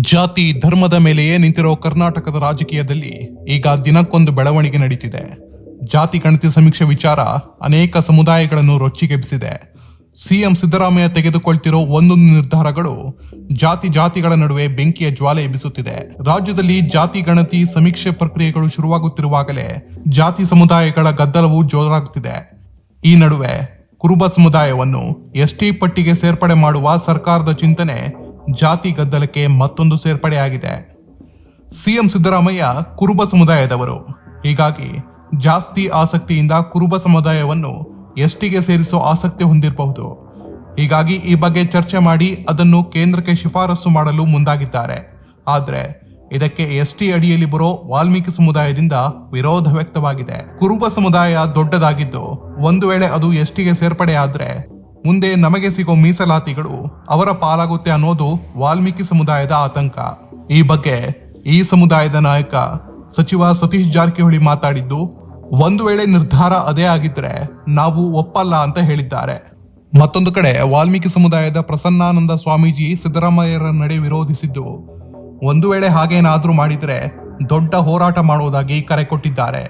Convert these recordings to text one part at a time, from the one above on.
ಜಾತಿ ಧರ್ಮದ ಮೇಲೆಯೇ ನಿಂತಿರೋ ಕರ್ನಾಟಕದ ರಾಜಕೀಯದಲ್ಲಿ ಈಗ ದಿನಕ್ಕೊಂದು ಬೆಳವಣಿಗೆ ನಡೀತಿದೆ. ಜಾತಿ ಗಣತಿ ಸಮೀಕ್ಷೆ ವಿಚಾರ ಅನೇಕ ಸಮುದಾಯಗಳನ್ನು ರೊಚ್ಚಿಗೆಬ್ಬಿಸಿದೆ. ಸಿಎಂ ಸಿದ್ದರಾಮಯ್ಯ ತೆಗೆದುಕೊಳ್ತಿರೋ ಒಂದೊಂದು ನಿರ್ಧಾರಗಳು ಜಾತಿ ಜಾತಿಗಳ ನಡುವೆ ಬೆಂಕಿಯ ಜ್ವಾಲೆ ಎಬ್ಬಿಸುತ್ತಿದೆ. ರಾಜ್ಯದಲ್ಲಿ ಜಾತಿ ಗಣತಿ ಸಮೀಕ್ಷೆ ಪ್ರಕ್ರಿಯೆಗಳು ಶುರುವಾಗುತ್ತಿರುವಾಗಲೇ ಜಾತಿ ಸಮುದಾಯಗಳ ಗದ್ದಲವು ಜೋರಾಗುತ್ತಿದೆ. ಈ ನಡುವೆ ಕುರುಬ ಸಮುದಾಯವನ್ನು ಎಸ್ಟಿ ಪಟ್ಟಿಗೆ ಸೇರ್ಪಡೆ ಮಾಡುವ ಸರ್ಕಾರದ ಚಿಂತನೆ ಜಾತಿ ಗದ್ದಲಕ್ಕೆ ಮತ್ತೊಂದು ಸೇರ್ಪಡೆಯಾಗಿದೆ. ಸಿಎಂ ಸಿದ್ದರಾಮಯ್ಯ ಕುರುಬ ಸಮುದಾಯದವರು. ಹೀಗಾಗಿ ಜಾಸ್ತಿ ಆಸಕ್ತಿಯಿಂದ ಕುರುಬ ಸಮುದಾಯವನ್ನು ಎಸ್ಟಿಗೆ ಸೇರಿಸೋ ಆಸಕ್ತಿ ಹೊಂದಿರಬಹುದು. ಹೀಗಾಗಿ ಈ ಬಗ್ಗೆ ಚರ್ಚೆ ಮಾಡಿ ಅದನ್ನು ಕೇಂದ್ರಕ್ಕೆ ಶಿಫಾರಸು ಮಾಡಲು ಮುಂದಾಗಿದ್ದಾರೆ. ಆದರೆ ಇದಕ್ಕೆ ಎಸ್ಟಿ ಅಡಿಯಲ್ಲಿ ಬರೋ ವಾಲ್ಮೀಕಿ ಸಮುದಾಯದಿಂದ ವಿರೋಧ ವ್ಯಕ್ತವಾಗಿದೆ. ಕುರುಬ ಸಮುದಾಯ ದೊಡ್ಡದಾಗಿದ್ದು ಒಂದು ವೇಳೆ ಅದು ಎಸ್ಟಿಗೆ ಸೇರ್ಪಡೆಯಾದ್ರೆ ಮುಂದೆ ನಮಗೆ ಸಿಗೋ ಮೀಸಲಾತಿಗಳು ಅವರ ಪಾಲಾಗುತ್ತೆ ಅನ್ನೋದು ವಾಲ್ಮೀಕಿ ಸಮುದಾಯದ ಆತಂಕ. ಈ ಬಗ್ಗೆ ಈ ಸಮುದಾಯದ ನಾಯಕ ಸಚಿವ ಸತೀಶ್ ಜಾರಕಿಹೊಳಿ ಮಾತಾಡಿದ್ದು, ಒಂದು ವೇಳೆ ನಿರ್ಧಾರ ಅದೇ ಆಗಿದ್ರೆ ನಾವು ಒಪ್ಪಲ್ಲ ಅಂತ ಹೇಳಿದ್ದಾರೆ. ಮತ್ತೊಂದು ಕಡೆ ವಾಲ್ಮೀಕಿ ಸಮುದಾಯದ ಪ್ರಸನ್ನಾನಂದ ಸ್ವಾಮೀಜಿ ಸಿದ್ದರಾಮಯ್ಯರ ನಡೆ ವಿರೋಧಿಸಿದ್ದು, ಒಂದು ವೇಳೆ ಹಾಗೇನಾದ್ರೂ ಮಾಡಿದ್ರೆ ದೊಡ್ಡ ಹೋರಾಟ ಮಾಡುವುದಾಗಿ ಕರೆ ಕೊಟ್ಟಿದ್ದಾರೆ.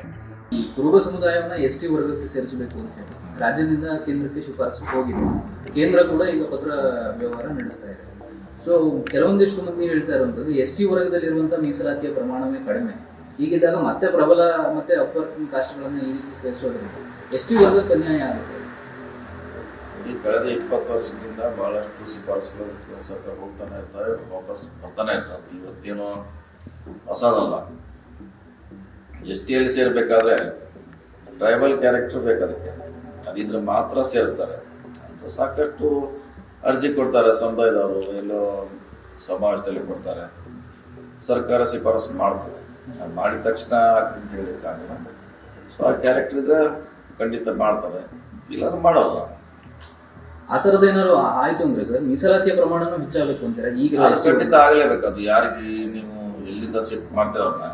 ಕುರುಬ ಸಮುದಾಯವನ್ನ ಎಸ್ ವರ್ಗಕ್ಕೆ ಸೇರಿಸಬೇಕು ಅಂತ ಹೇಳಿ. ರಾಜ್ಯದಿಂದ ಕೇಂದ್ರಕ್ಕೆ ಶಿಫಾರಸು ಹೋಗಿದೆ. ಕೇಂದ್ರ ಕೂಡ ಈಗ ಪತ್ರ ವ್ಯವಹಾರ ನಡೆಸ್ತಾ ಇದೆ. ಸೊ ಕೆಲವೊಂದಿಷ್ಟು ಮಂದಿ ಹೇಳ್ತಾ ಇರುವಂಥದ್ದು, ಎಸ್ ಟಿ ವರ್ಗದಲ್ಲಿರುವಂತಹ ಮೀಸಲಾತಿಯ ಪ್ರಮಾಣವೇ ಕಡಿಮೆ. ಹೀಗಿದ್ದಾಗ ಮತ್ತೆ ಪ್ರಬಲ, ಮತ್ತೆ ಅಪ್ಪರ್ ಕಾಸ್ಟ್ಗಳನ್ನು ಈ ರೀತಿ ಸೇರಿಸೋದ್ರಿಂದ ಎಸ್ ಟಿ ವರ್ಗಕ್ಕೆ ಅನ್ಯಾಯ ಆಗುತ್ತೆ. ಈ ಕಳೆದ ಇಪ್ಪತ್ತು ವರ್ಷದಿಂದ ಬಹಳಷ್ಟು ಶಿಫಾರಸುಗಳು ಸರ್ಕಾರ ಹೋಗ್ತಾನೆ ಇರ್ತವೆ ವಾಪಸ್ ಬರ್ತಾನೆ ಇರ್ತವೆ ಇವತ್ತೇನೋ ಹೊಸದಲ್ಲ. ಎಸ್ ಟಿಯಲ್ಲಿ ಸೇರ್ಬೇಕಾದ್ರೆ ಟ್ರೈಬಲ್ ಕ್ಯಾರೆಕ್ಟರ್ ಬೇಕು ಅದಕ್ಕೆ. ಅದಿದ್ರೆ ಮಾತ್ರ ಸೇರಿಸ್ತಾರೆ ಅಂತ ಸಾಕಷ್ಟು ಅರ್ಜಿ ಕೊಡ್ತಾರೆ ಸಮುದಾಯದವರು ಎಲ್ಲೋ ಸಮಾಜದಲ್ಲಿ ಕೊಡ್ತಾರೆ. ಸರ್ಕಾರ ಶಿಫಾರಸು ಮಾಡ್ತದೆ. ಅದ್ ಮಾಡಿದ ತಕ್ಷಣ ಆಗ್ತದೆ ಅಂತ ಕಾರಣ. ಸೊ ಆ ಕ್ಯಾರೆಕ್ಟರ್ ಇದ್ರೆ ಖಂಡಿತ ಮಾಡ್ತಾರೆ. ಇಲ್ಲಾಂದ್ರೆ ಮಾಡೋಲ್ಲ. ಆ ಥರದ ಏನಾದ್ರು ಆಯ್ತು ಅಂದ್ರೆ ಸರ್ ಮೀಸಲಾತಿಯ ಪ್ರಮಾಣನೂ ಹೆಚ್ಚಾಗಬೇಕು ಅಂತಾರೆ? ಈಗ ಖಂಡಿತ ಆಗಲೇಬೇಕು. ಅದು ಯಾರಿಗೆ ನೀವು ಎಲ್ಲಿಂದ ಶಿಫ್ಟ್ ಮಾಡ್ತೀರವ್ರನ್ನ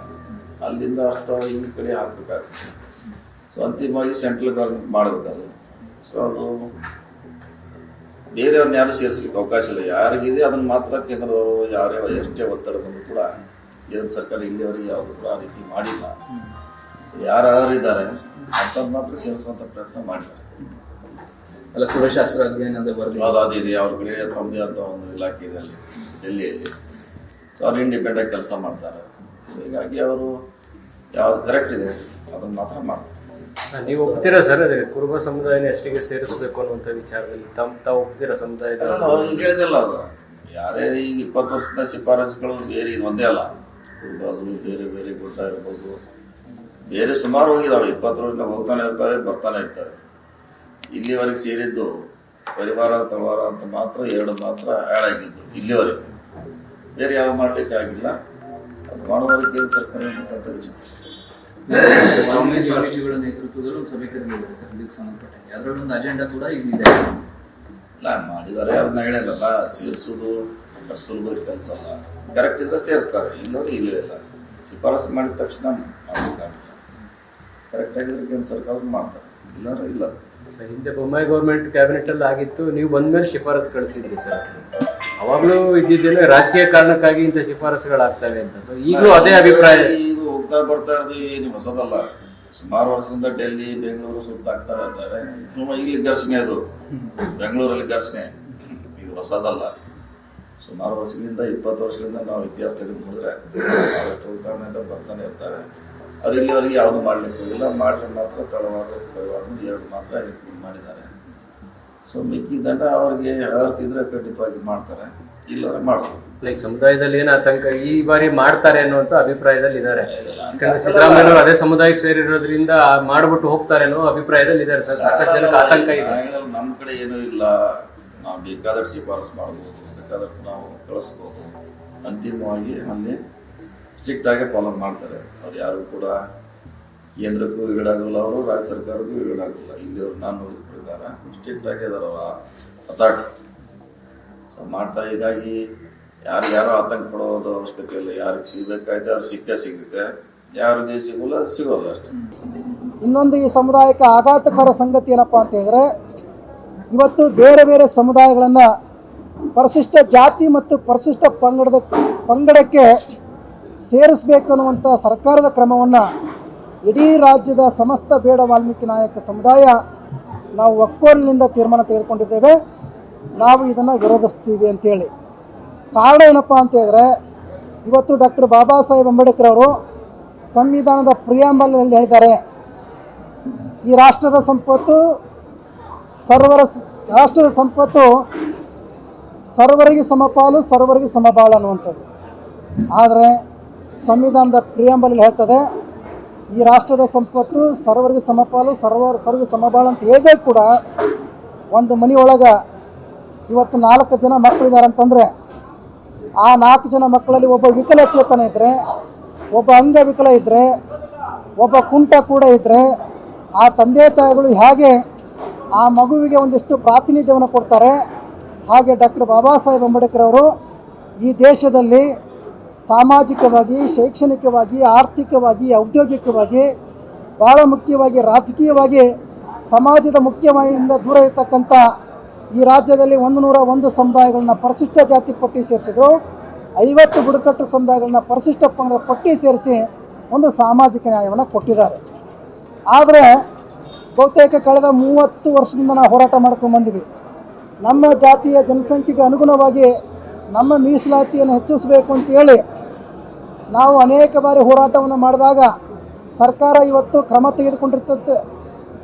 ಅಲ್ಲಿಂದ ಅಷ್ಟು ಈ ಕಡೆ ಹಾಕ್ಬೇಕಾಗ್ತದೆ ಸೊ ಅಂತಿಮವಾಗಿ ಸೆಂಟ್ರಲ್ ಗೌರ್ಮೆಂಟ್ ಮಾಡಬೇಕಾದ್ರೆ. ಸೊ ಅದು ಬೇರೆಯವ್ರನ್ನ ಯಾರು ಸೇರಿಸ್ಲಿಕ್ಕೆ ಅವಕಾಶ ಇಲ್ಲ. ಯಾರಿಗಿದೆ ಅದನ್ನು ಮಾತ್ರ ಕೇಂದ್ರದವರು ಯಾರೇ ಎಷ್ಟೇ ಒತ್ತಡ ಬಂದರೂ ಕೂಡ ಕೇಂದ್ರ ಸರ್ಕಾರ ಇಲ್ಲಿವರೆಗೆ ಯಾವುದು ಕೂಡ ಆ ರೀತಿ ಮಾಡಿಲ್ಲ. ಸೊ ಯಾರು ಇದ್ದಾರೆ ಅಂತ ಮಾತ್ರ ಸೇರಿಸುವಂಥ ಪ್ರಯತ್ನ ಮಾಡಿದ್ದಾರೆ. ಅಲ್ಲ ಕುಲಶಾಸ್ತ್ರ ಅಧ್ಯಯನ ಅದು ಇದೆ. ಅವ್ರ ಕಡೆ ತಮ್ಮದೇ ಅಂತ ಒಂದು ಇಲಾಖೆ ಇದೆ ಅಲ್ಲಿ ಡೆಲ್ಲಿಯಲ್ಲಿ. ಸೊ ಅವ್ರು ಇಂಡಿಪೆಂಡೆಂಟ್ ಕೆಲಸ ಮಾಡ್ತಾರೆ. ಸೊ ಹೀಗಾಗಿ ಅವರು ಯಾವ್ದು ಕರೆಕ್ಟ್ ಇದೆ ಅದನ್ನ ಮಾತ್ರ ಮಾಡ್ತಾರೆ. ನೀವು ಒಪ್ತೀರಾ ಸರ್ ಅದೇ ಕುರುಬ ಸಮುದಾಯನ ಎಷ್ಟಿಗೆ ಸೇರಿಸಬೇಕು ಅನ್ನುವಂಥ ವಿಚಾರದಲ್ಲಿ? ತಮ್ಮ ತಾವು ಒಪ್ತೀರಾ ಸಮುದಾಯದ? ಕೇಳಿದಿಲ್ಲ ಅದು. ಯಾರೇ ಈಗ ಇಪ್ಪತ್ತು ವರ್ಷದ ಶಿಫಾರಸುಗಳು ಬೇರೆ ಇದು ಒಂದೇ ಅಲ್ಲ. ಕುರುಬಾಸು ಬೇರೆ ಬೇರೆ ಗುಡ್ಡ ಇರ್ಬೋದು. ಬೇರೆ ಸುಮಾರು ಹೋಗಿದಾವೆ. ಇಪ್ಪತ್ತು ವರ್ಷದಿಂದ ಹೋಗ್ತಾನೆ ಇರ್ತವೆ, ಬರ್ತಾನೆ ಇರ್ತವೆ ಇಲ್ಲಿವರೆಗೆ ಸೇರಿದ್ದು ಪರಿವಾರ, ತಳವಾರ ಅಂತ ಮಾತ್ರ ಎರಡು ಮಾತ್ರ ಆಗಿದ್ದು, ಇಲ್ಲಿವರೆಗೆ. ಬೇರೆ ಯಾವ ಮಾಡಲಿಕ್ಕೆ ಆಗಿಲ್ಲ. ಅದು ಮಾಡೋದಕ್ಕೆ ಸರ್ಕಾರ ವಿಚಾರ. ಸ್ವಾಮೀಜಿಗಳ ನೇತೃತ್ವದಲ್ಲಿ ಒಂದು ಸಭೆ ಕರೆದಿದ್ದಾರೆ ಸರ್ ಇದಕ್ಕೆ ಸಂಬಂಧಪಟ್ಟಂಗೆ. ಅದರಲ್ಲಿ ಒಂದು ಅಜೆಂಡಾ ಕೂಡ ಇದೆ. ಇಲ್ಲ ಮಾಡಿದ್ದಾರೆ ಅದನ್ನ ಹೇಳಿರಲ್ಲ ಸೇರಿಸೋದು ಸುಲಭದ ಕೆಲಸ ಅಲ್ಲ ಕರೆಕ್ಟ್ ಇದ್ರೆ ಸೇರಿಸ್ತಾರೆ ಇಲ್ಲವರು ಇಲ್ಲವೇ ಇಲ್ಲ. ಶಿಫಾರಸು ಮಾಡಿದ ತಕ್ಷಣ ಮಾಡಬೇಕಾಗಿಲ್ಲ ಕರೆಕ್ಟ್ ಆಗಿದ್ರೆ ಕೇಂದ್ರ ಸರ್ಕಾರ ಮಾಡ್ತಾರೆ ಇಲ್ಲಾಂದ್ರೆ ಇಲ್ಲ. ಹಿಂದೆ ಬೊಮ್ಮಾಯಿ ಗೌರ್ಮೆಂಟ್ ಕ್ಯಾಬಿನೆಟ್ ಅಲ್ಲಿ ಆಗಿತ್ತು ನೀವು ಬಂದ್ಮೇಲೆ ಶಿಫಾರಸ್ ಕಳಿಸಿದ್ರಿ ಸರ್. ಅವಾಗಲೂ ಇದ್ದಿದ್ದೇನೆ ರಾಜಕೀಯ ಕಾರಣಕ್ಕಾಗಿ ಇಂಥ ಶಿಫಾರಸುಗಳಾಗ್ತವೆ ಅಂತ. ಸೊ ಈಗಲೂ ಅದೇ ಅಭಿಪ್ರಾಯ. ಇದು ಹೋಗ್ತಾ ಬರ್ತಾ ಇರೋದು ಏನು ಹೊಸದಲ್ಲ. ಸುಮಾರು ವರ್ಷದಿಂದ ಡೆಲ್ಲಿ ಬೆಂಗಳೂರು ಸುತ್ತಾಗ್ತಾರೆ ಇರ್ತವೆ. ನಮ್ಮ ಇಲ್ಲಿ ಘರ್ಷಣೆ ಅದು. ಬೆಂಗಳೂರಲ್ಲಿ ಘರ್ಷಣೆ. ಇದು ಹೊಸದಲ್ಲ. ಸುಮಾರು ವರ್ಷಗಳಿಂದ ಇಪ್ಪತ್ತು ವರ್ಷಗಳಿಂದ ನಾವು ಇತಿಹಾಸ ತೆಗೆದು ನೋಡಿದ್ರೆ ಬಹಳಷ್ಟು ಉದಾಹರಣೆ ಅಂತ ಬರ್ತಾನೆ ಇರ್ತವೆ ಅವ್ರು ಇಲ್ಲಿವರೆಗೆ ಯಾವುದು ಮಾಡ್ಲಿಕ್ಕೆ ಹೋಗಿಲ್ಲ. ಮಾಡಿದ್ರೆ ಮಾತ್ರ ತಳವಾದ ಪರಿವಾರ ಎರಡು ಮಾತ್ರ ಮಾಡಿದ್ದಾರೆ. ಸೊ ಮಿಕ್ಕಿದ್ದನ್ನ ಅವ್ರಿಗೆ ಹೇಳ್ತಿದ್ರೆ ಖಂಡಿತವಾಗಿ ಮಾಡ್ತಾರೆ. ಇಲ್ಲದ್ರೆ ಮಾಡೋದು ಲೈಕ್ ಸಮುದಾಯದಲ್ಲಿ ಏನು ಆತಂಕ ಈ ಬಾರಿ ಮಾಡ್ತಾರೆ ಅನ್ನುವಂಥ ಅಭಿಪ್ರಾಯದಲ್ಲಿ ಇದ್ದಾರೆ. ಯಾಕಂದ್ರೆ ಸಿದ್ದರಾಮಯ್ಯ ಅದೇ ಸಮುದಾಯಕ್ಕೆ ಸೇರಿರೋದ್ರಿಂದ ಮಾಡ್ಬಿಟ್ಟು ಹೋಗ್ತಾರೆ ಅನ್ನೋ ಅಭಿಪ್ರಾಯದಲ್ಲಿ ಇದ್ದಾರೆ ಸರ್. ಸಾಕಷ್ಟು ಜನಕ್ಕೆ ಆತಂಕ ಇದೆ. ನಮ್ಮ ಕಡೆ ಏನೂ ಇಲ್ಲ. ನಾವು ಬೇಕಾದಷ್ಟು ಶಿಫಾರಸು ಮಾಡ್ಬೋದು ಬೇಕಾದಷ್ಟು ನಾವು ಕಳಿಸ್ಬೋದು. ಅಂತಿಮವಾಗಿ ಅಲ್ಲಿ ಸ್ಟ್ರಿಕ್ಟ್ ಆಗಿ ಫಾಲೋ ಮಾಡ್ತಾರೆ. ಅವ್ರು ಯಾರು ಕೂಡ ಕೇಂದ್ರಕ್ಕೂ ಈಡಾಗಲ್ಲ ಅವರು ರಾಜ್ಯ ಸರ್ಕಾರಕ್ಕೂ ಈಡಾಗಲ್ಲ ಇಲ್ಲಿ ಅವ್ರು ನಾನು ನೋಡಿದ ಪ್ರಕಾರ ಸ್ಟ್ರಿಕ್ಟ್ ಆಗಿ ಅದಾರ ಅವರ ಅಥಾರಿಟಿ ಸೊ ಮಾಡ್ತಾ ಯಾರು ಯಾರೋ ಆತಂಕ ಪಡೋದು ಅವಶ್ಯಕತೆ ಇಲ್ಲ. ಯಾರಿಗೆ ಸಿಗ್ಬೇಕಾಯ್ತು, ಅವ್ರಿಗೆ ಸಿಕ್ಕೇ ಸಿಗುತ್ತೆ. ಯಾರಿಗೆ ಸಿಗೋಲ್ಲ ಸಿಗೋಲ್ಲ ಅಷ್ಟೇ. ಇನ್ನೊಂದು ಈ ಸಮುದಾಯಕ್ಕೆ ಆಘಾತಕರ ಸಂಗತಿ ಏನಪ್ಪಾ ಅಂತ ಹೇಳಿದ್ರೆ, ಇವತ್ತು ಬೇರೆ ಬೇರೆ ಸಮುದಾಯಗಳನ್ನು ಪರಿಶಿಷ್ಟ ಜಾತಿ ಮತ್ತು ಪರಿಶಿಷ್ಟ ಪಂಗಡದ, ಪಂಗಡಕ್ಕೆ ಸೇರಿಸಬೇಕು ಅನ್ನುವಂಥ ಸರ್ಕಾರದ ಕ್ರಮವನ್ನು ಇಡೀ ರಾಜ್ಯದ ಸಮಸ್ತ ಬೇಡ ವಾಲ್ಮೀಕಿ ನಾಯಕ ಸಮುದಾಯ ನಾವು ಒಕ್ಕೋಲಿನಿಂದ ತೀರ್ಮಾನ ತೆಗೆದುಕೊಂಡಿದ್ದೇವೆ. ನಾವು ಇದನ್ನು ವಿರೋಧಿಸ್ತೀವಿ ಅಂತೇಳಿ. ಕಾರಣ ಏನಪ್ಪ ಅಂತ ಹೇಳಿದ್ರೆ, ಇವತ್ತು ಡಾಕ್ಟರ್ ಬಾಬಾ ಸಾಹೇಬ್ ಅಂಬೇಡ್ಕರ್ ಅವರು ಸಂವಿಧಾನದ ಪ್ರಿಯಾಂಬಲ್ನಲ್ಲಿ ಹೇಳಿದ್ದಾರೆ. ಈ ರಾಷ್ಟ್ರದ ಸಂಪತ್ತು ಸರ್ವರ ರಾಷ್ಟ್ರದ ಸಂಪತ್ತು ಸರ್ವರಿಗೆ ಸಮಪಾಲು, ಸರ್ವರಿಗೆ ಸಮಬಾಳು ಅನ್ನುವಂಥದ್ದು. ಆದರೆ ಸಂವಿಧಾನದ ಪ್ರಿಯಾಂಬಲಲ್ಲಿ ಹೇಳ್ತದೆ ಈ ರಾಷ್ಟ್ರದ ಸಂಪತ್ತು ಸರ್ವರಿಗೆ ಸಮಪಾಲು, ಸರ್ವ ಸರ್ವ ಸಮಬಾಳು ಅಂತ ಹೇಳಿದೆ ಕೂಡ ಒಂದು ಮನೆಯೊಳಗೆ ಇವತ್ತು ನಾಲ್ಕು ಜನ ಮಕ್ಕಳಿದ್ದಾರೆ ಅಂತಂದರೆ ಆ ನಾಲ್ಕು ಜನ ಮಕ್ಕಳಲ್ಲಿ ಒಬ್ಬ ವಿಕಲಚೇತನ ಇದ್ದರೆ ಒಬ್ಬ ಅಂಗವಿಕಲ ಇದ್ದರೆ ಒಬ್ಬ ಕುಂಟ ಕೂಡ ಇದ್ದರೆ ಆ ತಂದೆ ತಾಯಿಗಳು ಹೇಗೆ ಆ ಮಗುವಿಗೆ ಒಂದಿಷ್ಟು ಪ್ರಾತಿನಿಧ್ಯವನ್ನು ಕೊಡ್ತಾರೆ, ಹಾಗೆ ಡಾಕ್ಟರ್ ಬಾಬಾ ಸಾಹೇಬ್ ಅಂಬೇಡ್ಕರ್ ಅವರು ಈ ದೇಶದಲ್ಲಿ ಸಾಮಾಜಿಕವಾಗಿ, ಶೈಕ್ಷಣಿಕವಾಗಿ, ಆರ್ಥಿಕವಾಗಿ, ಔದ್ಯೋಗಿಕವಾಗಿ ಭಾಳ ಮುಖ್ಯವಾಗಿ, ರಾಜಕೀಯವಾಗಿ ಸಮಾಜದ ಮುಖ್ಯವಾಹಿನಿಯಿಂದ ದೂರ ಇರತಕ್ಕಂಥ ಈ ರಾಜ್ಯದಲ್ಲಿ ಒಂದು ನೂರ ಒಂದು ಸಮುದಾಯಗಳನ್ನ ಪರಿಶಿಷ್ಟ ಜಾತಿ ಪಟ್ಟಿ ಸೇರಿಸಿದ್ರು. ಐವತ್ತು ಬುಡಕಟ್ಟು ಸಮುದಾಯಗಳನ್ನ ಪರಿಶಿಷ್ಟ ಪಂಗಡ ಪಟ್ಟಿ ಸೇರಿಸಿ ಒಂದು ಸಾಮಾಜಿಕ ನ್ಯಾಯವನ್ನು ಕೊಟ್ಟಿದ್ದಾರೆ. ಆದರೆ ಬಹುತೇಕ ಕಳೆದ ಮೂವತ್ತು ವರ್ಷದಿಂದ ನಾವು ಹೋರಾಟ ಮಾಡ್ಕೊಂಡು ಬಂದ್ವಿ. ನಮ್ಮ ಜಾತಿಯ ಜನಸಂಖ್ಯೆಗೆ ಅನುಗುಣವಾಗಿ ನಮ್ಮ ಮೀಸಲಾತಿಯನ್ನು ಹೆಚ್ಚಿಸಬೇಕು ಅಂತೇಳಿ ನಾವು ಅನೇಕ ಬಾರಿ ಹೋರಾಟವನ್ನು ಮಾಡಿದಾಗ ಸರ್ಕಾರ ಇವತ್ತು ಕ್ರಮ ತೆಗೆದುಕೊಂಡಿರ್ತದ್ದು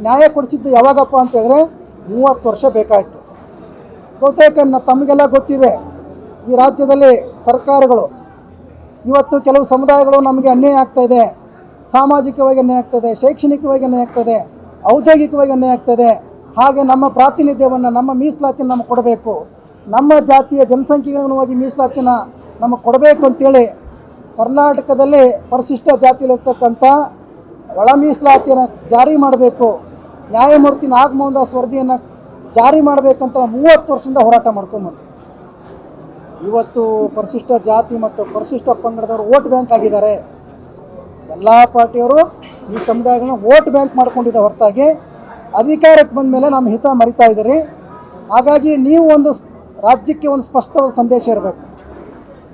ನ್ಯಾಯ ಕೊಡಿಸಿದ್ದು ಯಾವಾಗಪ್ಪ ಅಂತೇಳಿದ್ರೆ ಮೂವತ್ತು ವರ್ಷ ಬೇಕಾಯಿತು. ಬಹುತೇಕ ತಮಗೆಲ್ಲ ಗೊತ್ತಿದೆ, ಈ ರಾಜ್ಯದಲ್ಲಿ ಸರ್ಕಾರಗಳು, ಇವತ್ತು ಕೆಲವು ಸಮುದಾಯಗಳು ನಮಗೆ ಅನ್ಯಾಯ ಆಗ್ತಾ ಇದೆ, ಸಾಮಾಜಿಕವಾಗಿ ಅನ್ಯಾಯ ಆಗ್ತದೆ ಶೈಕ್ಷಣಿಕವಾಗಿ ಅನ್ಯಾಯ ಆಗ್ತದೆ ಔದ್ಯೋಗಿಕವಾಗಿ ಅನ್ಯಾಯ ಆಗ್ತದೆ ಹಾಗೆ ನಮ್ಮ ಪ್ರಾತಿನಿಧ್ಯವನ್ನು, ನಮ್ಮ ಮೀಸಲಾತಿಯನ್ನು ನಮಗೆ ಕೊಡಬೇಕು. ನಮ್ಮ ಜಾತಿಯ ಜನಸಂಖ್ಯೆಗೆ ಅನುಗುಣವಾಗಿ ಮೀಸಲಾತಿನ ನಮಗೆ ಕೊಡಬೇಕು ಅಂತೇಳಿ ಕರ್ನಾಟಕದಲ್ಲಿ ಪರಿಶಿಷ್ಟ ಜಾತಿಯಲ್ಲಿರ್ತಕ್ಕಂಥ ಒಳ ಮೀಸಲಾತಿಯನ್ನು ಜಾರಿ ಮಾಡಬೇಕು. ನ್ಯಾಯಮೂರ್ತಿ ನಾಗಮೋಹನ್ ದಾಸ್ ವರದಿಯನ್ನು ಜಾರಿ ಮಾಡಬೇಕಂತ ಮೂವತ್ತು ವರ್ಷದಿಂದ ಹೋರಾಟ ಮಾಡ್ಕೊಂಬಂತು ಇವತ್ತು ಪರಿಶಿಷ್ಟ ಜಾತಿ ಮತ್ತು ಪರಿಶಿಷ್ಟ ಪಂಗಡದವರು ವೋಟ್ ಬ್ಯಾಂಕ್ ಆಗಿದ್ದಾರೆ. ಎಲ್ಲ ಪಾರ್ಟಿಯವರು ಈ ಸಮುದಾಯಗಳನ್ನ ವೋಟ್ ಬ್ಯಾಂಕ್ ಮಾಡ್ಕೊಂಡಿದ್ದ ಹೊರತಾಗಿ ಅಧಿಕಾರಕ್ಕೆ ಬಂದ ಮೇಲೆ ನಮ್ಮ ಹಿತ ಮರಿತಾ ಇದ್ದೀರಿ. ಹಾಗಾಗಿ ನೀವು ಒಂದು ರಾಜ್ಯಕ್ಕೆ ಒಂದು ಸ್ಪಷ್ಟವಾದ ಸಂದೇಶ ಇರಬೇಕು.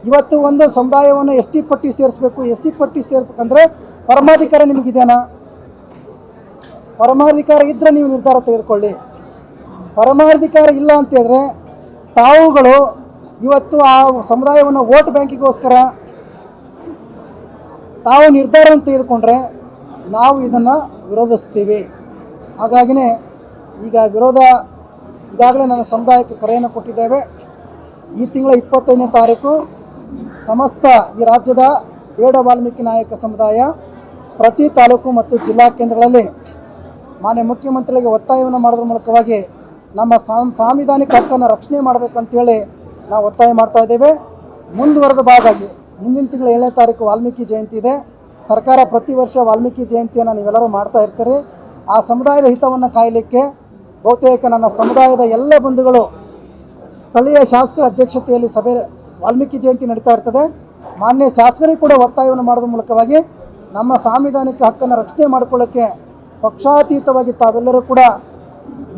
ಇವತ್ತು ಒಂದು ಸಮುದಾಯವನ್ನು ಎಸ್ ಟಿ ಪಟ್ಟಿ ಸೇರಿಸ್ಬೇಕು, ಎಸ್ ಸಿ ಪಟ್ಟಿ ಸೇರ್ಬೇಕಂದ್ರೆ ಪರಮಾಧಿಕಾರ ನಿಮಗಿದೆಯಾ? ಪರಮಾಧಿಕಾರ ಇದ್ದರೆ ನೀವು ನಿರ್ಧಾರ ತೆಗೆದುಕೊಳ್ಳಿ. ಪರಮಾಧಿಕಾರ ಇಲ್ಲ ಅಂತ ಹೇಳಿದ್ರೆ ತಾವುಗಳು ಇವತ್ತು ಆ ಸಮುದಾಯವನ್ನು ವೋಟ್ ಬ್ಯಾಂಕಿಗೋಸ್ಕರ ತಾವು ನಿರ್ಧಾರವನ್ನು ತೆಗೆದುಕೊಂಡ್ರೆ ನಾವು ಇದನ್ನು ವಿರೋಧಿಸ್ತೀವಿ. ಹಾಗಾಗಿನೇ ಈಗ ವಿರೋಧ ಈಗಾಗಲೇ ನನ್ನ ಸಮುದಾಯಕ್ಕೆ ಕರೆಯನ್ನು ಕೊಟ್ಟಿದ್ದೇವೆ. ಈ ತಿಂಗಳ ಇಪ್ಪತ್ತೈದನೇ ತಾರೀಕು ಸಮಸ್ತ ಈ ರಾಜ್ಯದ ಬೇಡ ವಾಲ್ಮೀಕಿ ನಾಯಕ ಸಮುದಾಯ ಪ್ರತಿ ತಾಲೂಕು ಮತ್ತು ಜಿಲ್ಲಾ ಕೇಂದ್ರಗಳಲ್ಲಿ ಮಾನ್ಯ ಮುಖ್ಯಮಂತ್ರಿಗಳಿಗೆ ಒತ್ತಾಯವನ್ನು ಮಾಡೋದ್ರ ಮೂಲಕವಾಗಿ ನಮ್ಮ ಸಾಂವಿಧಾನಿಕ ಹಕ್ಕನ್ನು ರಕ್ಷಣೆ ಮಾಡಬೇಕು ಮಾಡಬೇಕಂತೇಳಿ ನಾವು ಒತ್ತಾಯ ಮಾಡ್ತಾ ಇದ್ದೇವೆ. ಮುಂದುವರೆದ ಭಾಗವಾಗಿ ಮುಂದಿನ ತಿಂಗಳ ಏಳನೇ ತಾರೀಕು ವಾಲ್ಮೀಕಿ ಜಯಂತಿ ಇದೆ. ಸರ್ಕಾರ ಪ್ರತಿ ವರ್ಷ ವಾಲ್ಮೀಕಿ ಜಯಂತಿಯನ್ನು ನೀವೆಲ್ಲರೂ ಮಾಡ್ತಾ ಇರ್ತೀರಿ. ಆ ಸಮುದಾಯದ ಹಿತವನ್ನು ಕಾಯಲಿಕ್ಕೆ ಬಹುತೇಕ ನನ್ನ ಸಮುದಾಯದ ಎಲ್ಲ ಬಂಧುಗಳು ಸ್ಥಳೀಯ ಶಾಸಕರ ಅಧ್ಯಕ್ಷತೆಯಲ್ಲಿ ಸಭೆ ವಾಲ್ಮೀಕಿ ಜಯಂತಿ ನಡೀತಾ ಇರ್ತದೆ. ಮಾನ್ಯ ಶಾಸಕರಿಗೆ ಕೂಡ ಒತ್ತಾಯವನ್ನು ಮಾಡೋದ್ರ ಮೂಲಕವಾಗಿ ನಮ್ಮ ಸಾಂವಿಧಾನಿಕ ಹಕ್ಕನ್ನು ರಕ್ಷಣೆ ಮಾಡಿಕೊಳ್ಳೋಕ್ಕೆ ಪಕ್ಷಾತೀತವಾಗಿ ತಾವೆಲ್ಲರೂ ಕೂಡ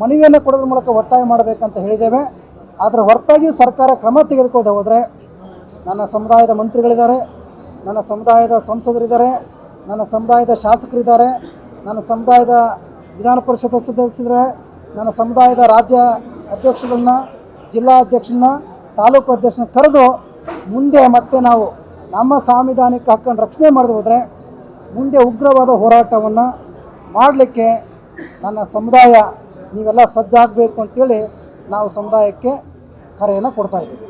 ಮನವಿಯನ್ನು ಕೊಡೋದ್ರ ಮೂಲಕ ಒತ್ತಾಯ ಮಾಡಬೇಕಂತ ಹೇಳಿದ್ದೇವೆ. ಅದರ ಹೊರತಾಗಿ ಸರ್ಕಾರ ಕ್ರಮ ತೆಗೆದುಕೊಳ್ಳದೆ ಹೋದರೆ ನನ್ನ ಸಮುದಾಯದ ಮಂತ್ರಿಗಳಿದ್ದಾರೆ, ನನ್ನ ಸಮುದಾಯದ ಸಂಸದರಿದ್ದಾರೆ, ನನ್ನ ಸಮುದಾಯದ ಶಾಸಕರಿದ್ದಾರೆ, ನನ್ನ ಸಮುದಾಯದ ವಿಧಾನ ಪರಿಷತ್ ಸದಸ್ಯರಿದ್ದಾರೆ ನನ್ನ ಸಮುದಾಯದ ರಾಜ್ಯ ಅಧ್ಯಕ್ಷಗಳನ್ನ, ಜಿಲ್ಲಾ ಅಧ್ಯಕ್ಷನ ತಾಲೂಕು ಅಧ್ಯಕ್ಷನ ಕರೆದು ಮುಂದೆ ಮತ್ತೆ ನಾವು ನಮ್ಮ ಸಾಂವಿಧಾನಿಕ ಹಕ್ಕನ್ನು ರಕ್ಷಣೆ ಮಾಡಿದ ಹೋದರೆ ಮುಂದೆ ಉಗ್ರವಾದ ಹೋರಾಟವನ್ನು ಮಾಡಲಿಕ್ಕೆ ನನ್ನ ಸಮುದಾಯ ನೀವೆಲ್ಲ ಸಜ್ಜಾಗಬೇಕು ಅಂತೇಳಿ ನಾವು ಸಮುದಾಯಕ್ಕೆ ಕರೆಯನ್ನು ಕೊಡ್ತಾ ಇದ್ದೀವಿ.